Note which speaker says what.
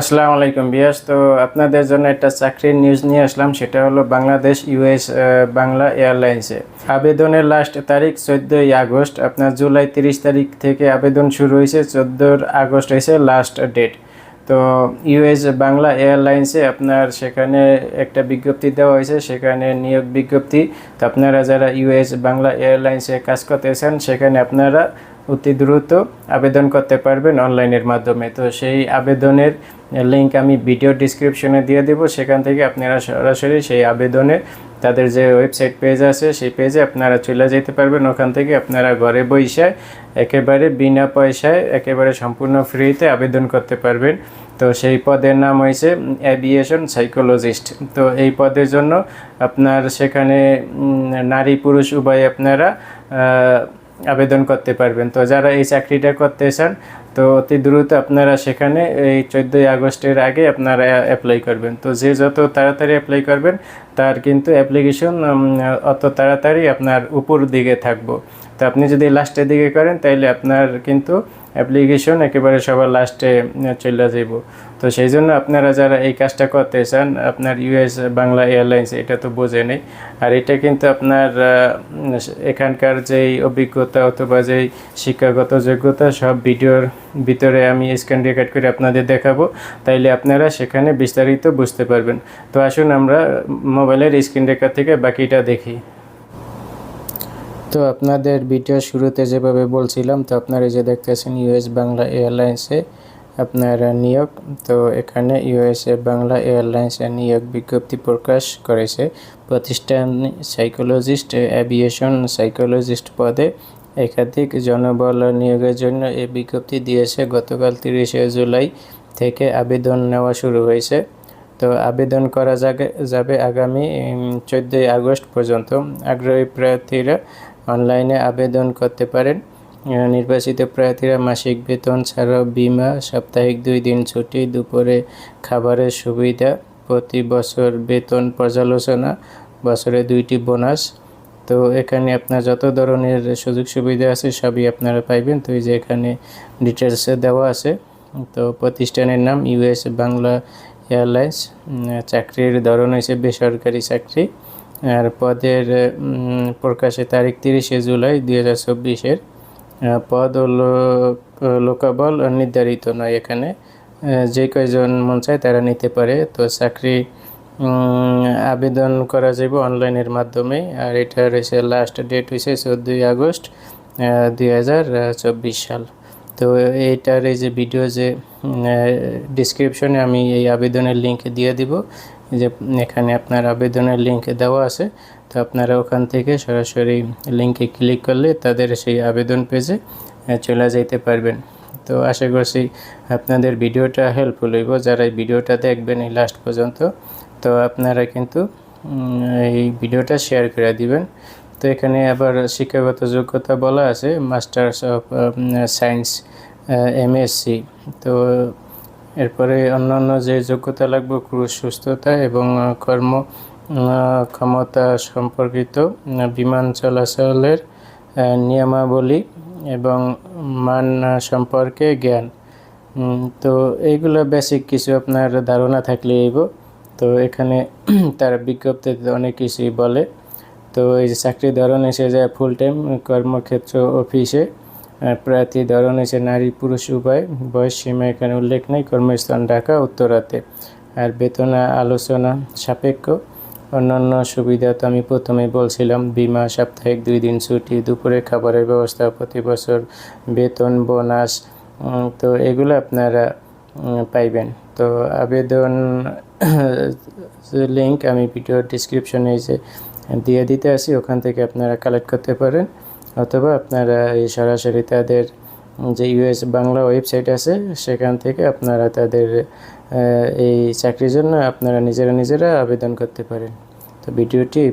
Speaker 1: আসসালামু আলাইকুম বিয়াস তো আপনাদের জন্য একটা চাকরির নিউজ নিয়ে আসলাম, সেটা হলো বাংলাদেশ ইউএস বাংলা এয়ারলাইন্সে। আবেদনের লাস্ট তারিখ চোদ্দোই আগস্ট, আপনার জুলাই তিরিশ তারিখ থেকে আবেদন শুরু হয়েছে চোদ্দোর আগস্ট হয়েছে লাস্ট ডেট তো ইউএস বাংলা এয়ারলাইন্সে আপনার সেখানে একটা বিজ্ঞপ্তি দেওয়া হয়েছে, সেখানে নিয়োগ বিজ্ঞপ্তি। তো আপনারা যারা ইউএস বাংলা এয়ারলাইন্সে কাজ করতেছেন, সেখানে আপনারা অতি দ্রুত আবেদন করতে পারবেন অনলাইনের মাধ্যমে। তো সেই আবেদনের লিঙ্ক আমি ভিডিও ডিসক্রিপশনে দিয়ে দেবো। সেখান থেকে আপনারা সরাসরি সেই আবেদনের তাদের যে ওয়েবসাইট পেজ আছে, সেই পেজে আপনারা চলে যেতে পারবেন। ওখান থেকে আপনারা ঘরে বসে একেবারে বিনা পয়সায়, একেবারে সম্পূর্ণ ফ্রিতে আবেদন করতে পারবেন। তো সেই পদের নাম হয়েছে অ্যাভিয়েশন সাইকোলজিস্ট তো এই পদের জন্য আপনার সেখানে নারী পুরুষ উভয় আপনারা আবেদন করতে পারবেন। তো যারা এই চাকরিটা করতে চান, তো অতি দ্রুত আপনারা সেখানে এই চোদ্দোই আগস্টের আগে আপনারা অ্যাপ্লাই করবেন। তো যে যত তাড়াতাড়ি অ্যাপ্লাই করবেন, তার কিন্তু অ্যাপ্লিকেশন অত তাড়াতাড়ি আপনার উপর দিকে থাকব। তো আপনি যদি লাস্টের দিকে করেন, তাইলে আপনার কিন্তু অ্যাপ্লিকেশন একেবারে সবার লাস্টে চলে যাব তো সেই জন্য আপনারা যারা এই কাজটা করতে চান, আপনার ইউএস বাংলা এয়ারলাইন্স এটা তো বোঝে নেই। আর এটা কিন্তু আপনার এখানকার যেই অভিজ্ঞতা অথবা যেই শিক্ষাগত যোগ্যতা, সব ভিডিওর ভিতরে আমি স্ক্যান রেকর্ড করে আপনাদের দেখাবো। তাইলে আপনারা সেখানে বিস্তারিত বুঝতে পারবেন। তো আসুন আমরা মোবাইলের স্ক্রিন রেকর্ড থেকে বাকিটা দেখি। তো আপনাদের ভিডিও শুরুতে যেভাবে বলছিলাম, তো আপনারা যে দেখতেছেন ইউএস বাংলা এয়ারলাইন্সে আপনার নিয়োগ। তো এখানে ইউএসএ বাংলা এয়ারলাইন্সে নিয়োগ বিজ্ঞপ্তি প্রকাশ করেছে। প্রতিষ্ঠান সাইকোলজিস্ট অ্যাভিয়েশন সাইকোলজিস্ট পদে একাধিক জনবল নিয়োগের জন্য এই বিজ্ঞপ্তি দিয়েছে। গতকাল তিরিশে জুলাই থেকে আবেদন নেওয়া শুরু হয়েছে। তো আবেদন করা যাবে আগামী চোদ্দোই আগস্ট পর্যন্ত। আগ্রহী প্রার্থীরা অনলাইনে আবেদন করতে পারেন। নির্বাচিত প্রার্থীরা মাসিক বেতন ছাড়াও বিমা, সাপ্তাহিক দুই দিন ছুটি, দুপুরে খাবারের সুবিধা, প্রতি বছর বেতন পর্যালোচনা, বছরে দুইটি বোনাস। তো এখানে আপনার যত ধরনের সুযোগ সুবিধা আছে সবই আপনারা পাইবেন। তো এই যে এখানে ডিটেলসে দেওয়া আছে। তো প্রতিষ্ঠানের নাম ইউএস বাংলা এয়ারলাইন্স চাকরির ধরন হয়েছে বেসরকারি চাকরি। আর পদের প্রকাশের তারিখ তিরিশে জুলাই দুই হাজার চব্বিশের। পদ ও লোকাবল নির্ধারিত নয় এখানে। যে কয়জন মন চায় তারা নিতে পারে। তো চাকরি আবেদন করা যাবে অনলাইনের মাধ্যমে। আর এটা রয়েছে লাস্ট ডেট হয়েছে চোদ্দোই আগস্ট দুই হাজার চব্বিশ সাল। তো এইটার এই যে ভিডিও যে ডিসক্রিপশনে আমি এই আবেদনের লিঙ্ক দিয়ে দিব। যে এখানে আপনার আবেদনের লিঙ্ক দেওয়া আছে। তো আপনারা ওখান থেকে সরাসরি লিঙ্কে ক্লিক করলে তাদের সেই আবেদন পেজে চলে যেতে পারবেন। তো আশা করছি আপনাদের ভিডিওটা হেল্পফুল হইব। যারা এই ভিডিওটা দেখবেন এই লাস্ট পর্যন্ত, তো আপনারা কিন্তু এই ভিডিওটা শেয়ার করে দিবেন। তো এখানে আবার শিক্ষাগত যোগ্যতা বলা আছে মাস্টার্স অফ সায়েন্স এমএসসি তো এরপরে অন্যান্য যে যোগ্যতা লাগবে ক্রুশ সুস্থতা এবং কর্ম ক্ষমতা সম্পর্কিত বিমান চলাচলের নিয়মাবলী এবং মান সম্পর্কে জ্ঞান। তো এইগুলো বেসিক কিছু আপনার ধারণা থাকলে এইব তো এখানে তার বিজ্ঞপ্তিতে অনেক কিছুই বলে। তো এই যে চাকরি ধরন এসে যায় ফুল টাইম কর্মক্ষেত্র অফিসে প্রার্থী ধরন এসে নারী পুরুষ উভয়। বয়স সীমা এখানে উল্লেখ নেই, কর্মস্থান ঢাকা, উত্তরাতে। আর বেতন আলোচনা সাপেক্ষ। অন্যান্য সুবিধা তো আমি প্রথমে বলছিলাম, বিমা, সাপ্তাহিক দুই দিন ছুটি দুপুরে খাবারের ব্যবস্থা, প্রতি বছর বেতন, বোনাস তো এগুলো আপনারা পাইবেন। তো আবেদন লিঙ্ক আমি ভিডিও ডিসক্রিপশনে এসে দিয়ে দিতে আসি, ওখান থেকে আপনারা কালেক্ট করতে পারেন। অথবা আপনারা এই সরাসরি তাদের যে ইউএস বাংলা ওয়েবসাইট আছে, সেখান থেকে আপনারা তাদের এই চাকরির জন্য আপনারা নিজেরা নিজেরা আবেদন করতে পারেন। তো ভিডিওটি এই